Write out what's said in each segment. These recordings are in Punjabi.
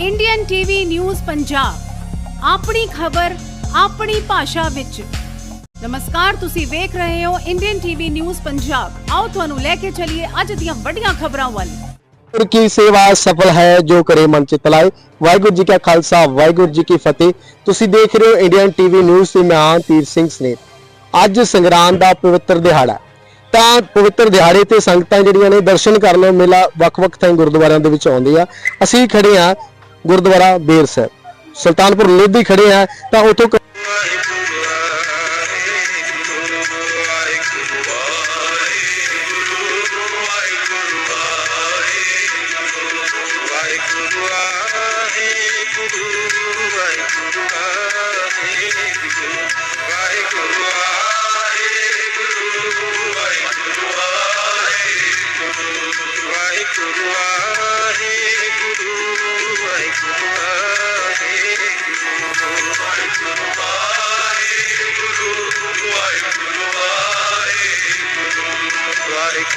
ਇੰਡੀਅਨ ਟੀਵੀ ਨਿਊਜ਼ ਪੰਜਾਬ ਆਪਣੀ ਖਬਰ, ਆਪਣੀ ਭਾਸ਼ਾ ਵਿੱਚ। ਨਮਸਕਾਰ, ਤੁਸੀਂ ਵੇਖ ਰਹੇ ਹੋ ਇੰਡੀਅਨ ਟੀਵੀ ਨਿਊਜ਼ ਪੰਜਾਬ ਆਓ ਤੁਹਾਨੂੰ ਲੈ ਕੇ ਚੱਲੀਏ ਅੱਜ ਦੀਆਂ ਵੱਡੀਆਂ ਖਬਰਾਂ ਵੱਲ। ਗੁਰ ਕੀ ਸੇਵਾ ਸਫਲ ਹੈ, ਜੋ ਕਰੇ ਮਨ ਚਿਤ ਲਾਏ ਵਾਹਿਗੁਰੂ ਜੀ ਕਾ ਖਾਲਸਾ, ਵਾਹਿਗੁਰੂ ਜੀ ਕੀ ਫਤਿਹ। ਤੁਸੀਂ ਦੇਖ ਰਹੇ ਹੋ ਇੰਡੀਅਨ ਟੀਵੀ ਨਿਊਜ਼ ਤੇ ਮੈਂ ਹਾਂ ਤੀਰ ਸਿੰਘ ਸਨੇਹ ਅੱਜ ਸੰਗਰਾਂਦ ਦਾ ਪਵਿੱਤਰ ਦਿਹਾੜਾ ਤਾਂ ਪਵਿੱਤਰ ਦਿਹਾੜੇ ਤੇ ਸੰਗਤਾਂ ਜਿਹੜੀਆਂ ਨੇ ਦਰਸ਼ਨ ਕਰਨ ਮੇਲਾ ਵੱਖ-ਵੱਖ ਥਾਂ ਗੁਰਦੁਆਰਿਆਂ ਦੇ ਵਿੱਚ ਆਉਂਦੇ ਆ ਅਸੀਂ ਖੜੇ ਆ ਗੁਰਦੁਆਰਾ ਬੇਰ ਸਾਹਿਬ। ਸੁਲਤਾਨਪੁਰ ਲੋਧੀ ਖੜੇ ਆ ਤਾਂ ਉਥੋਂ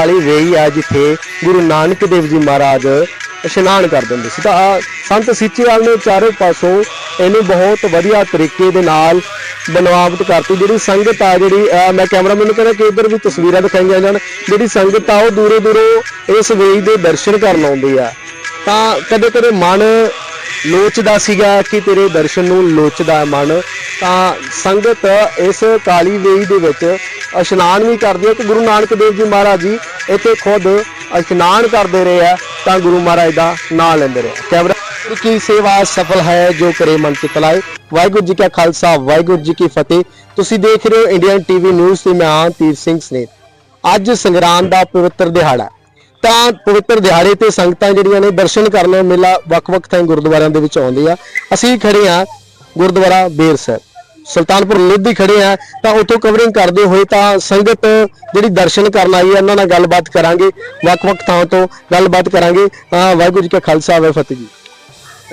ਵਾਲੀ ਵੇਈ ਆ ਜਿੱਥੇ ਗੁਰੂ ਨਾਨਕ ਦੇਵ ਜੀ ਮਹਾਰਾਜ ਇਸ਼ਨਾਨ ਕਰ ਦਿੰਦੇ ਸੀ। ਤਾਂ ਸੰਤ ਸੀਚੇਵਾਲ ਨੇ ਚਾਰੇ ਪਾਸੋਂ ਇਹਨੂੰ ਬਹੁਤ ਵਧੀਆ ਤਰੀਕੇ ਦੇ ਨਾਲ ਬਨਵਾਵਟ ਕਰਤੀ। ਜਿਹੜੀ ਸੰਗਤ ਆ ਜਿਹੜੀ ਮੈਂ ਕੈਮਰਾਮੈਨ ਨੂੰ ਕਹਿੰਦਾ ਕਿ ਇੱਧਰ ਵੀ ਤਸਵੀਰਾਂ ਦਿਖਾਈਆਂ ਜਾਣ। ਜਿਹੜੀ ਸੰਗਤ ਆ ਉਹ ਦੂਰੋਂ ਦੂਰੋਂ ਇਸ ਵੇਈ ਦੇ ਦਰਸ਼ਨ ਕਰਨ ਆਉਂਦੀ ਆ। ਤਾਂ ਕਦੇ ਕਦੇ ਮਨ ਲੋਚਦਾ ਸੀਗਾ ਕਿ ਤੇਰੇ ਦਰਸ਼ਨ ਨੂੰ ਲੋਚਦਾ ਹੈ ਮਨ। ਤਾਂ ਸੰਗਤ ਇਸ ਕਾਲੀ ਵੇਈ ਦੇ ਵਿੱਚ ਇਸ਼ਨਾਨ ਵੀ ਕਰਦੀ ਹੈ ਤੇ ਗੁਰੂ ਨਾਨਕ ਦੇਵ ਜੀ ਮਹਾਰਾਜ ਜੀ ਇੱਥੇ ਖੁਦ ਇਸ਼ਨਾਨ ਕਰਦੇ ਰਹੇ ਆ, ਤਾਂ ਗੁਰੂ ਮਹਾਰਾਜ ਦਾ ਨਾਮ ਲੈਂਦੇ ਰਹੇ ਕੈਮਰਾ ਕੀ ਸੇਵਾ ਸਫਲ ਹੈ, ਜੋ ਕਰੇ ਮਨ ਚਿਤ ਵਾਹਿਗੁਰੂ ਜੀ ਕਾ ਖਾਲਸਾ, ਵਾਹਿਗੁਰੂ ਜੀ ਕੀ ਫਤਿਹ। ਤੁਸੀਂ ਦੇਖ ਰਹੇ ਹੋ ਇੰਡੀਅਨ ਟੀਵੀ ਨਿਊਜ਼ ਤੇ ਮੈਂ ਹਾਂ ਤੀਰ ਸਿੰਘ ਸਨੇਹ ਅੱਜ ਸੰਗਰਾਂਦ ਦਾ ਪਵਿੱਤਰ ਦਿਹਾੜਾ ਤਾਂ ਪਵਿੱਤਰ ਦਿਹਾੜੇ ਤੇ ਸੰਗਤਾਂ ਜਿਹੜੀਆਂ ਨੇ ਦਰਸ਼ਨ ਕਰਨ ਮੇਲਾ ਵੱਖ-ਵੱਖ ਥਾਂ ਗੁਰਦੁਆਰਿਆਂ ਦੇ ਵਿੱਚ ਆਉਂਦੇ ਆ। ਅਸੀਂ ਖੜੇ ਆ ਗੁਰਦੁਆਰਾ ਬੇਰ ਸਾਹਿਬ। ਸੁਲਤਾਨਪੁਰ ਲੋਧੀ ਖੜੇ ਆ ਤਾਂ ਉੱਥੋਂ ਕਵਰਿੰਗ ਕਰਦੇ ਹੋਏ ਤਾਂ ਸੰਗਤ ਜਿਹੜੀ ਦਰਸ਼ਨ ਕਰਨ ਆਈ ਹੈ ਉਹਨਾਂ ਨਾਲ ਗੱਲਬਾਤ ਕਰਾਂਗੇ ਵੱਖ-ਵੱਖ ਥਾਂ ਤੋਂ ਗੱਲਬਾਤ ਕਰਾਂਗੇ। ਤਾਂ ਵਾਹਿਗੁਰੂ ਜੀ ਕਾ ਖਾਲਸਾ ਵਾਹਿਗੁਰੂ ਫਤਿਹ ਜੀ।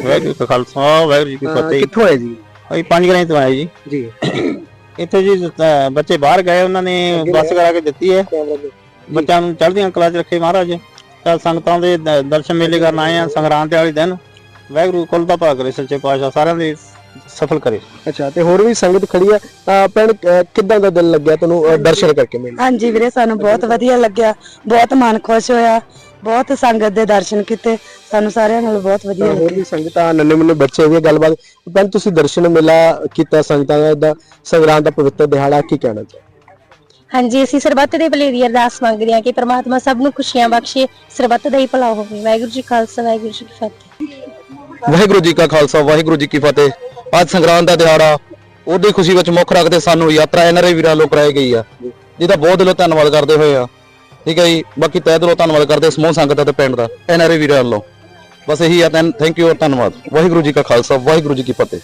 ਵਾਹਿਗੁਰੂ ਜੀ ਕਾ ਖਾਲਸਾ ਵਾਹਿਗੁਰੂ ਜੀ ਕੀ ਫਤਿਹ। ਕਿੱਥੋਂ ਆਏ ਜੀ? ਅਸੀਂ ਪੰਜ ਗਰਾਂ ਤੋਂ ਆਏ ਜੀ। ਜੀ। ਇੱਥੇ ਜੀ ਬੱਚੇ ਬਾਹਰ ਗਏ ਉਹਨਾਂ ਨੇ ਬੱਸ ਕਰਾ ਕੇ ਦਿੱਤੀ ਹੈ। ਬੱਚਿਆਂ ਨੂੰ ਚੜ੍ਹਦੀਆਂ ਕਲਾ 'ਚ ਰੱਖੇ ਮਹਾਰਾਜ। ਤਾਂ ਸੰਗਤਾਂ ਦੇ ਦ- ਦਰਸ਼ਨ ਮੇਲੇ ਕਰਨ ਆਏ ਆ ਸੰਗਰਾਂਦ ਦੇ ਵਾਲੇ ਦਿਨ। ਵਾਹਿਗੁਰੂ ਕੁੱਲ ਦਾ ਭਾਗ ਕਰੇ ਸੱਚੇ ਪਾਤਸ਼ਾਹ ਸਾਰਿਆਂ ਦੇ ਸਫਲ ਕਰੇ। ਅੱਛਾ ਤੇ ਹੋਰ ਵੀ ਸੰਗਤ ਖੜੀ ਆ। ਤਾਂ ਭੈਣ ਅਹ ਕਿੱਦਾਂ ਦਾ ਦਿਲ ਲੱਗਿਆ ਤੁਹਾਨੂੰ ਅਹ ਦਰਸ਼ਨ ਕਰਕੇ ਮੇਲੇ? ਹਾਂਜੀ ਵੀਰੇ ਸਾਨੂੰ ਬਹੁਤ ਵਧੀਆ ਲੱਗਿਆ। ਬਹੁਤ ਮਨ ਖੁਸ਼ ਹੋਇਆ। ਬਹੁਤ ਸੰਗਤ ਦੇ ਦਰਸ਼ਨ ਕੀਤੇ। ਸਾਨੂੰ ਸਾਰਿਆਂ ਨਾਲ ਬਹੁਤ ਵਧੀਆ ਹੋਰ ਵੀ ਸੰਗਤਾਂ ਨੰਨੇ ਮੁੰਨੇ ਬੱਚੇ ਵੀ ਆ, ਗੱਲਬਾਤ। ਪਰ ਤੁਸੀਂ ਦਰਸ਼ਨ ਮੇਲਾ ਕੀਤਾ ਸੰਗਤਾਂ ਦਾ ਸੰਗਰਾਂਦ ਦਾ ਪਵਿੱਤਰ ਦਿਹਾੜਾ ਕੀ ਕਹਿਣਾ ਚਾਹੋ ਹਾਂਜੀ, ਅਸੀਂ ਸਰਬੱਤ ਦੇ ਭਲੇ ਦੀ ਅਰਦਾਸ ਮੰਗਦੇ ਹਾਂ ਕਿ ਪ੍ਰਮਾਤਮਾ ਸਭ ਨੂੰ ਖੁਸ਼ੀਆਂ ਬਖਸ਼ੇ, ਸਰਬੱਤ ਦਾ ਹੀ ਭਲਾ ਹੋਵੇ। ਵਾਹਿਗੁਰੂ ਜੀ ਕਾ ਖਾਲਸਾ, ਵਾਹਿਗੁਰੂ ਜੀ ਕੀ ਫਤਿਹ। ਵਾਹਿਗੁਰੂ ਜੀ ਕਾ ਖਾਲਸਾ, ਵਾਹਿਗੁਰੂ ਜੀ ਕੀ ਫਤਿਹ। ਅੱਜ ਸੰਗਰਾਂਦ ਦਾ ਦਿਹਾੜਾ, ਉਹਦੀ ਖੁਸ਼ੀ ਵਿੱਚ ਮੁੱਖ ਰੱਖਦੇ ਸਾਨੂੰ ਯਾਤਰਾ ਐਨਆਰਆਈ ਵੀਰਾਂ ਵੱਲੋਂ ਕਰਾਈ ਗਈ ਆ। ਜਿਹਦਾ ਬਹੁਤ ਦਿਲੋਂ ਧੰਨਵਾਦ ਕਰਦੇ ਹੋਏ ਆ। ਠੀਕ ਹੈ ਜੀ, ਬਾਕੀ ਤਹਿ ਦਿਲੋਂ ਧੰਨਵਾਦ ਕਰਦੇ ਸਮੂਹ ਸੰਗਤ ਅਤੇ ਪਿੰਡ ਦਾ ਐਨਆਰਆਈ ਵੀਰਾਂ ਵੱਲੋਂ। ਬਸ ਇਹੀ ਆ ਥੈਂਕ ਯੂ ਔਰ ਧੰਨਵਾਦ। ਵਾਹਿਗੁਰੂ ਜੀ ਕਾ ਖਾਲਸਾ, ਵਾਹਿਗੁਰੂ ਜੀ ਕੀ ਫਤਿਹ।